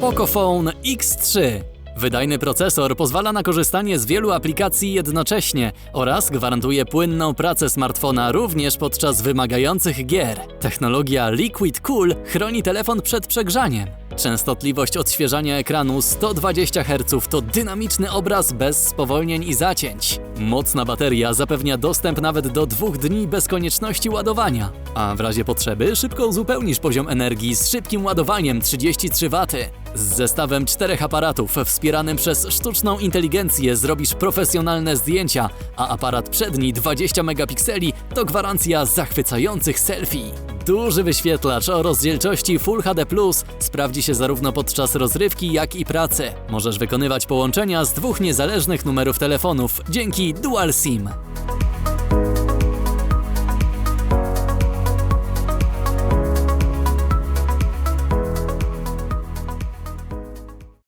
Pocophone X3. Wydajny procesor pozwala na korzystanie z wielu aplikacji jednocześnie oraz gwarantuje płynną pracę smartfona również podczas wymagających gier. Technologia Liquid Cool chroni telefon przed przegrzaniem. Częstotliwość odświeżania ekranu 120 Hz to dynamiczny obraz bez spowolnień i zacięć. Mocna bateria zapewnia dostęp nawet do dwóch dni bez konieczności ładowania. A w razie potrzeby szybko uzupełnisz poziom energii z szybkim ładowaniem 33 W. Z zestawem czterech aparatów wspieranym przez sztuczną inteligencję zrobisz profesjonalne zdjęcia, a aparat przedni 20 megapikseli to gwarancja zachwycających selfie. Duży wyświetlacz o rozdzielczości Full HD Plus sprawdzi się zarówno podczas rozrywki, jak i pracy. Możesz wykonywać połączenia z dwóch niezależnych numerów telefonów dzięki Dual SIM.